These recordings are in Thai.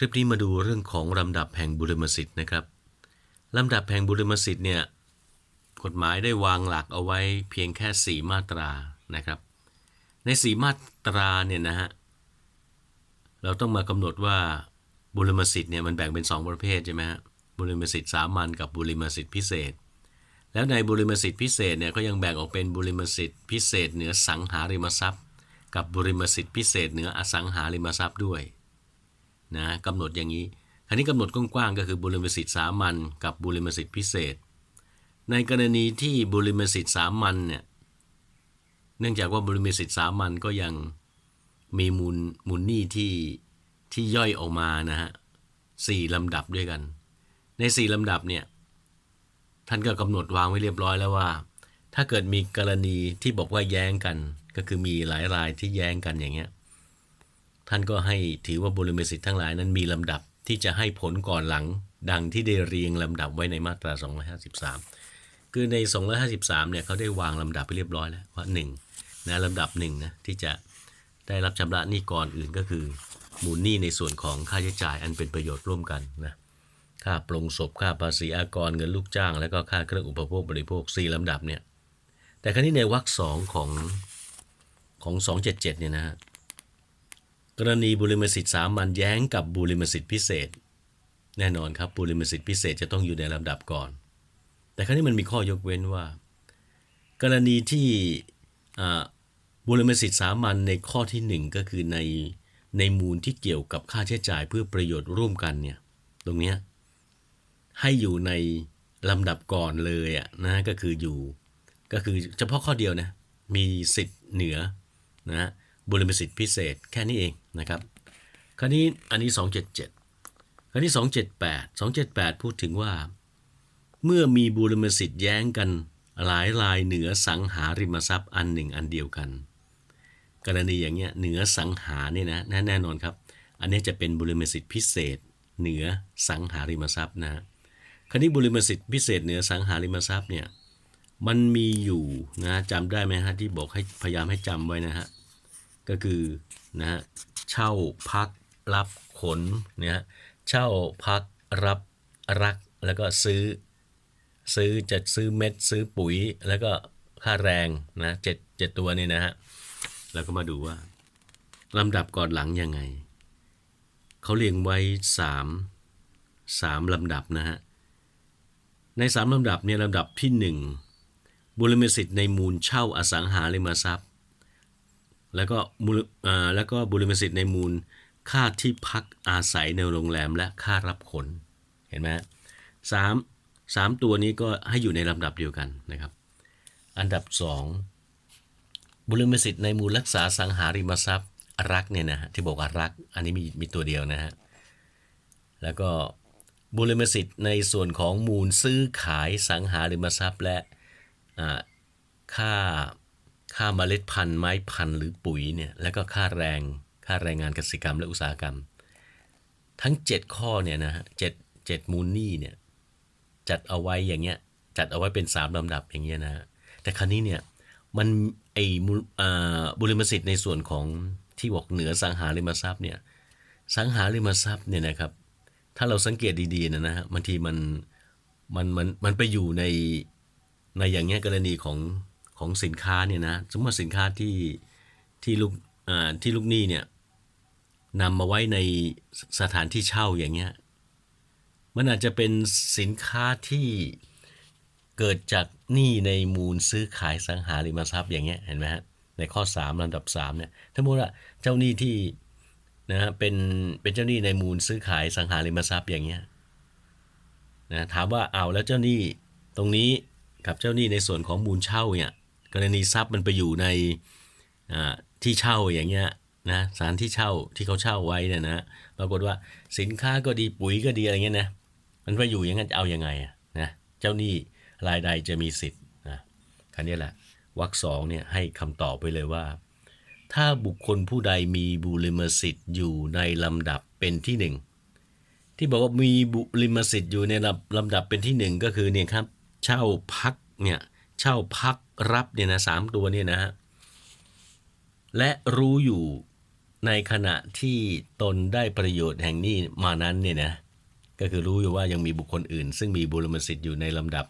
คลิปนี้มาดูเรื่องของลำดับแห่งบุรมสิทธิ์นะครับลำดับแห่งบุรมสิทธิ์เนี่ยกฎหมายได้วางหลักเอาไว้เพียงแค่ 4 มาตรานะครับ ใน 4 มาตราเนี่ยนะฮะเราต้องมากำหนดว่าบุรมสิทธิ์เนี่ยมันแบ่งเป็น 2 ประเภทใช่ไหมฮะบุรมสิทธิ์สามัญกับบุรมสิทธิ์พิเศษ แล้วในบุรมสิทธิ์พิเศษเนี่ยก็ยังแบ่งออกเป็นบุรมสิทธิ์พิเศษเหนือสังหาริมทรัพย์ กับบุรมสิทธิ์พิเศษเหนืออสังหาริมทรัพย์ด้วย นะกำหนดอย่างนี้อันนี้กำหนดกว้างๆก็คือบุริมสิทธิ์สามัญกับบุริมสิทธิ์พิเศษ ในกรณีที่บุริมสิทธิ์สามัญเนี่ยเนื่องจากว่าบุริมสิทธิ์สามัญก็ยังมีมูลมูลหนี้ที่ที่ย่อยออกมานะฮะสี่ลำดับด้วยกัน ในสี่ลำดับเนี่ยท่านก็กำหนดวางไว้เรียบร้อยแล้วว่า ถ้าเกิดมีกรณีที่บอกว่าแย้งกัน ก็คือมีหลายรายที่แย้งกันอย่างเงี้ย ท่านก็ให้ถือว่าบริมสิทธิ์ทั้งหลายนั้นมีลำดับที่จะให้ผลก่อนหลัง ดังที่ได้เรียงลำดับไว้ในมาตรา 253 คือใน 253 เนี่ยเขาได้วางลำดับไปเรียบร้อยแล้วว่า1นะลำดับ1นะที่จะได้รับชำระหนี้ก่อนอื่นก็คือมูลหนี้ในส่วนของค่าใช้จ่ายอันเป็นประโยชน์ร่วมกันนะค่าปรงศพค่าภาษีอากรเงินลูกจ้าง แล้วก็ค่าเครื่องอุปโภคบริโภค4ลำดับเนี่ยแต่ครั้นี้ในวรรคสองของของ 277เนี่ยนะฮะ กรณีบุริมสิทธิ์สามัญแย้งกับบุริมสิทธิ์พิเศษ แน่นอนครับบุริมสิทธิ์พิเศษจะต้องอยู่ในลำดับก่อน แต่ครั้นี้มันมีข้อยกเว้นว่า กรณีที่บุริมสิทธิ์สามัญในข้อที่หนึ่งก็คือในในมูลที่เกี่ยวกับค่าใช้จ่ายเพื่อประโยชน์ร่วมกันเนี่ยตรงเนี้ยให้อยู่ในลำดับก่อนเลยอะนะก็คืออยู่ ก็คือเฉพาะข้อเดียวนะมีสิทธิ์เหนือนะฮะ บุริมสิทธิพิเศษแค่นี้เองนะครับคราวนี้อันนี้ 277คราวนี้ 278 278 พูดถึงว่า เมื่อมีบุริมสิทธิ์แย้งกันหลายรายเหนือสังหาริมทรัพย์อันหนึ่งอันเดียวกัน กรณีอย่างเงี้ยเหนือสังหาเนี่ยนะแน่นอนครับ อันนี้จะเป็นบุริมสิทธิพิเศษ เหนือสังหาริมทรัพย์นะคราวนี้บุริมสิทธิพิเศษเหนือสังหาริมทรัพย์เนี่ยมันมีอยู่นะจำได้ไหมฮะที่บอกให้พยายามให้จำไว้นะฮะ ก็คือนะฮะเช่าพักรับขนเนี่ยฮะเช่าพักรับรักแล้วก็ซื้อ ซื้อจะซื้อเม็ดซื้อปุ๋ย แล้วก็ค่าแรงนะเจ็ดเจ็ดตัวนี่นะฮะแล้วก็มาดูว่าลำดับก่อนหลังยังไง เขาเรียงไว้สามสามลำดับนะฮะในสามลำดับเนี่ยลำดับที่หนึ่งบุริมสิทธิ์ในมูลเช่าอสังหาริมทรัพย แล้วก็มูลแล้วก็บุริมสิทธิ์ในมูลค่าที่พักอาศัยในโรงแรมและค่ารับขนเห็นไหมสามสามตัวนี้ก็ให้อยู่ในลำดับเดียวกันนะครับ อันดับสองบุริมสิทธิ์ในมูลรักษาสังหาริมทรัพย์รักเนี่ยนะฮะที่บอกว่ารัก อันนี้มีมีตัวเดียวนะฮะแล้วก็บุริมสิทธิ์ในส่วนของมูลซื้อขายสังหาริมทรัพย์และค่า ค่าเมล็ดพันธุ์ไม้พันธุ์หรือปุ๋ยเนี่ยแล้วก็ค่าแรงค่าแรงงานเกษตรกรรมและอุตสาหกรรม ทั้ง 7 ข้อเนี่ยนะฮะเจ็ดเจ็ดมูลนี้เนี่ยจัดเอาไว้อย่างเงี้ยจัดเอาไว้เป็น 3ลำดับอย่างเงี้ยนะฮะแต่ครั้นี้เนี่ยมันไอมูลบุริมสิทธิ์ในส่วนของที่บอกเหนือสังหาริมทรัพย์เนี่ยสังหาริมทรัพย์เนี่ยนะครับ ถ้าเราสังเกตดีๆนะนะฮะบางทีมันมันมันมันไปอยู่ในในอย่างเงี้ยกรณีของ ของสินค้าเนี่ยนะสมมติสินค้าที่ที่ลูกที่ลูกหนี้เนี่ยนำมาไว้ในสถานที่เช่าอย่างเงี้ยมันอาจจะเป็นสินค้าที่เกิดจากหนี้ในมูลซื้อขายสังหาริมทรัพย์อย่างเงี้ยเห็นไหมฮะในข้อ3ลำดับ3เนี่ยถ้าพูดว่าเจ้าหนี้ที่นะฮะเป็นเป็นเจ้าหนี้ในมูลซื้อขายสังหาริมทรัพย์อย่างเงี้ยนะถามว่าเอาแล้วเจ้าหนี้ตรงนี้กับเจ้าหนี้ในส่วนของมูลเช่าเนี่ย กรณีทรัพย์มันไปอยู่ในที่เช่าอย่างเงี้ยนะสานที่เช่าที่เขาเช่าไว้เนี่ยนะปรากฏว่าสินค้าก็ดีปุ๋ยก็ดีอะไรเงี้ยนะมันไปอยู่อย่างนั้นจะเอายังไงนะเจ้าหนี้รายใดจะมีสิทธิ์นะคันนี้แหละวรรคสองเนี่ยให้คำตอบไปเลยว่า ถ้าบุคคลผู้ใดมีบุริมสิทธิ์อยู่ในลำดับเป็นที่หนึ่งที่บอกว่ามีบุริมสิทธิ์อยู่ในลำลำดับเป็นที่หนึ่งก็คือเนี่ยครับเช่าพักเนี่ย เช่าพักรับเนี่ยนะสามตัวเนี่ยนะฮะและรู้อยู่ในขณะที่ตนได้ประโยชน์แห่งนี้มานั้นเนี่ยนะก็คือรู้อยู่ว่ายังมีบุคคลอื่น ซึ่งมีบุรมสิทธิ์อยู่ในลำดับ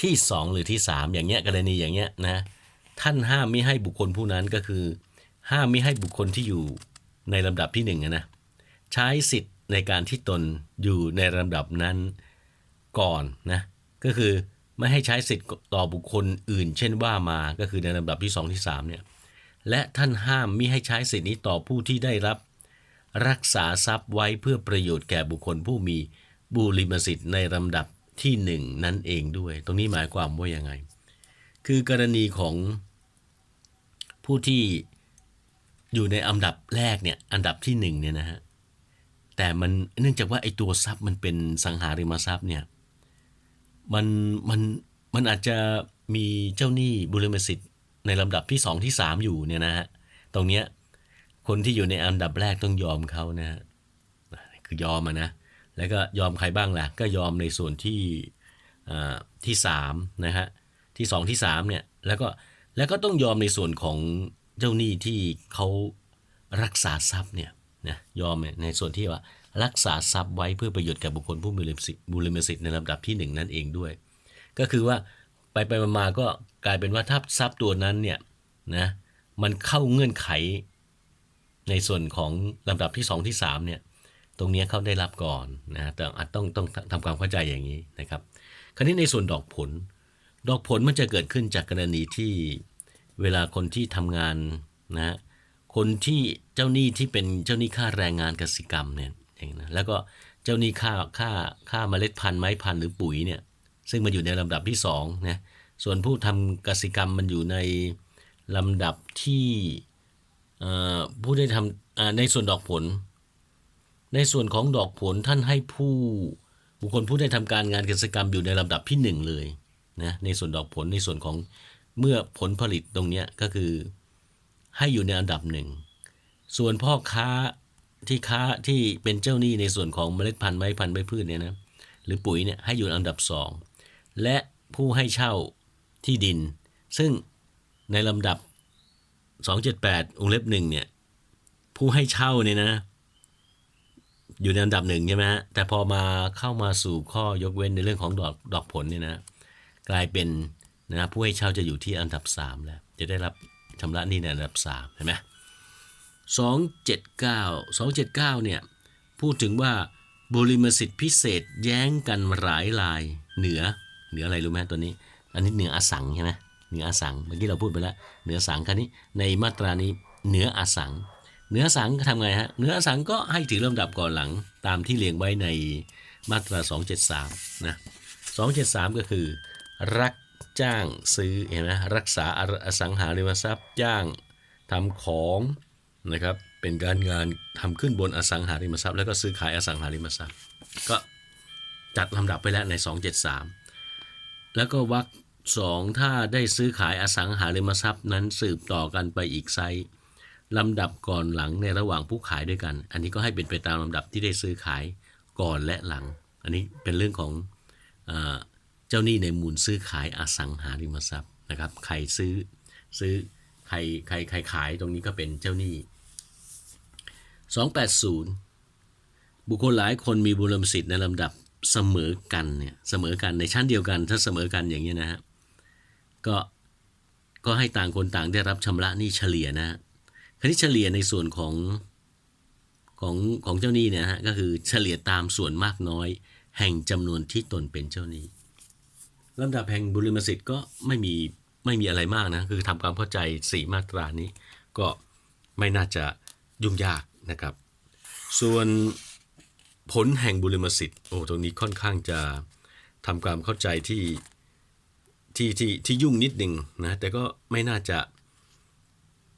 ที่สองหรือที่สามอย่างเงี้ยกรณีอย่างเงี้ยนะท่านห้ามไม่ให้บุคคลผู้นั้นก็คือ ห้ามไม่ให้บุคคลที่อยู่ในลำดับที่หนึ่งนะใช้สิทธิ์ในการที่ตนอยู่ในลำดับนั้นก่อนนะก็คือ ไม่ให้ใช้สิทธิ์ต่อบุคคลอื่น เช่นว่ามาก็คือในลำดับที่สองที่สามเนี่ยและท่านห้ามมิให้ใช้สิทธินี้ต่อผู้ที่ได้รับ รักษาทรัพย์ไว้เพื่อประโยชน์แก่บุคคลผู้มีบุริมสิทธิ์ในลำดับที่หนึ่งนั่นเองด้วย ตรงนี้หมายความว่ายังไง คือกรณีของผู้ที่อยู่ในอันดับแรกเนี่ยอันดับที่หนึ่งเนี่ยนะฮะแต่มันเนื่องจากว่าไอ้ตัวทรัพย์มันเป็นสังหาริมทรัพย์เนี่ย มันมันมันอาจจะมีเจ้าหนี้บุริมสิทธิ์ในลำดับที่สองที่สามอยู่เนี่ยนะฮะตรงเนี้ยคนที่อยู่ในอันดับแรกต้องยอมเขานะฮะคือยอมอะนะ แล้วก็ยอมใครบ้างล่ะ ก็ยอมในส่วนที่อ่าที่สามนะฮะที่สองที่สามเนี่ยแล้วก็แล้วก็ต้องยอมในส่วนของเจ้าหนี้ที่เขารักษาทรัพย์เนี่ยนะยอมในส่วนที่ว่า รักษาทรัพย์ไว้เพื่อประโยชน์แก่บุคคลผู้มีบุริมสิทธิ์ในลำดับที่หนึ่งนั่นเองด้วย ก็คือว่าไปไปมาๆก็กลายเป็นว่าถ้าทรัพย์ตัวนั้นเนี่ยนะมันเข้าเงื่อนไข ในส่วนของลำดับที่ 2 ที่3เนี่ยตรงนี้เขาได้รับก่อนนะแต่อาจต้องต้องทำความเข้าใจอย่างนี้นะครับ คราวนี้ในส่วนดอกผล ดอกผลมันจะเกิดขึ้นจากกรณีที่เวลาคนที่ทำงานนะคนที่เจ้าหนี้ที่เป็นเจ้าหนี้ค่าแรงงานกสิกรรมเนี่ย เองนะแล้วก็เจ้าหนี้ค่าค่าค่าเมล็ดพันธุ์ไม้พันธุ์หรือปุ๋ยเนี่ยซึ่งมันอยู่ในลำดับที่2นะส่วนผู้ทำกสิกรรมมันอยู่ในลำดับที่ผู้ได้ทำในส่วนดอกผล ในส่วนของดอกผลท่านให้ผู้บุคคลผู้ได้ทำการงานกสิกรรมอยู่ในลำดับที่ 1 เลยนะในส่วนดอกผลในส่วนของเมื่อผลผลิตตรงนี้ก็คือให้อยู่ในอันดับหนึ่งส่วนพ่อค้า ที่ค้าที่เป็นเจ้าหนี้ในส่วนของเมล็ดพันธุ์ไม้พันธุ์ใบพืชเนี่ยนะหรือปุ๋ยเนี่ยให้อยู่อันดับสองและผู้ให้เช่าที่ดิน ซึ่งในลำดับ 278องเล็บหนึ่งเนี่ยผู้ให้เช่าเนี่ยนะ อยู่ในอันดับหนึ่งใช่ไหมฮะแต่พอมาเข้ามาสู่ข้อยกเว้นในเรื่องของดอกดอกผลเนี่ยนะกลายเป็นนะผู้ให้เช่าจะอยู่ที่อันดับ 3 แล้ว จะได้รับชำระหนี้ในอันดับ3เห็นไหม 279 279เนี่ยพูดถึงว่าบริมสิทธิ์พิเศษแย้งกันหลายลายเหนือเหนืออะไรรู้ไหมตัวนี้ อันนี้เหนืออสังใช่ไหมเหนืออสังเมื่อกี้เราพูดไปแล้วเหนือสังคันนี้ในมาตรานี้เหนืออสังเหนือสังทำไงฮะเหนืออสังก็ให้ถือลำดับก่อนหลังตามที่เรียงไว้ในมาตรา 273นะ273 ก็คือ รักจ้างซื้อเห็นไหมรักษาอสังหาริมทรัพย์จ้างทำของ นะครับเป็นการงานทำขึ้นบนอสังหาริมทรัพย์ แล้วก็ซื้อขายอสังหาริมทรัพย์ ก็จัดลำดับไปแล้วใน 273 แล้วก็วรรคสองถ้าได้ซื้อขายอสังหาริมทรัพย์นั้นสืบต่อกันไปอีกไซลำดับก่อนหลังในระหว่างผู้ขายด้วยกัน อันนี้ก็ให้เป็นไปตามลำดับที่ได้ซื้อขายก่อนและหลัง อันนี้เป็นเรื่องของอเจ้าหนี้ในมูลซื้อขายอสังหาริมทรัพย์นะครับ ใครซื้อซื้อ ใครใครใครขายตรงนี้ก็เป็นเจ้าหนี้ 280 บุคคลหลายคนมีบุรมสิทธิ์ในลำดับเสมอกันเนี่ยเสมอกันในชั้นเดียวกัน ถ้าเสมอกันอย่างนี้นะฮะก็ก็ให้ต่างคนต่างได้รับชำระหนี้เฉลี่ยนะคณิตเฉลี่ยในส่วนของของของเจ้าหนี้เนี่ยฮะก็คือเฉลี่ยตามส่วนมากน้อย แห่งจำนวนที่ตนเป็นเจ้าหนี้ลำดับแห่งบุริมสิทธิ์ก็ไม่มี ไม่มีอะไรมากนะ คือทำความเข้าใจสี่มาตรานี้ก็ไม่น่าจะยุ่งยากนะครับ ส่วนผลแห่งบุริมสิทธิ์โอ้ตรงนี้ค่อนข้างจะทำความเข้าใจที่ที่ที่ที่ยุ่งนิดหนึ่งนะแต่ก็ไม่น่าจะ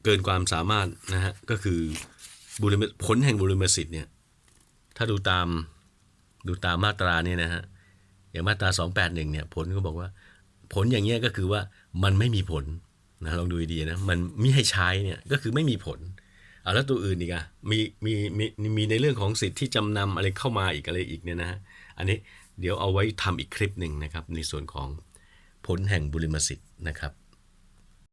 เกินความสามารถนะฮะก็คือบุริมผลแห่งบุริมสิทธิ์เนี่ยถ้าดูตามดูตามมาตราเนี่ยนะฮะอย่างมาตรา 281เนี่ยผลก็บอกว่า ผลอย่างเงี้ยก็คือว่ามันไม่มีผลนะลองดูดีนะมันไม่ให้ใช้เนี่ยก็คือไม่มีผลเอาแล้วตัวอื่นอีกอะมีมีมีมีในเรื่องของสิทธิ์ที่จำนำอะไรเข้ามาอีกอะไรอีกเนี่ยนะฮะอันนี้เดี๋ยวเอาไว้ทำอีกคลิปหนึ่งนะครับในส่วนของผลแห่งบุริมสิทธิ์นะครับ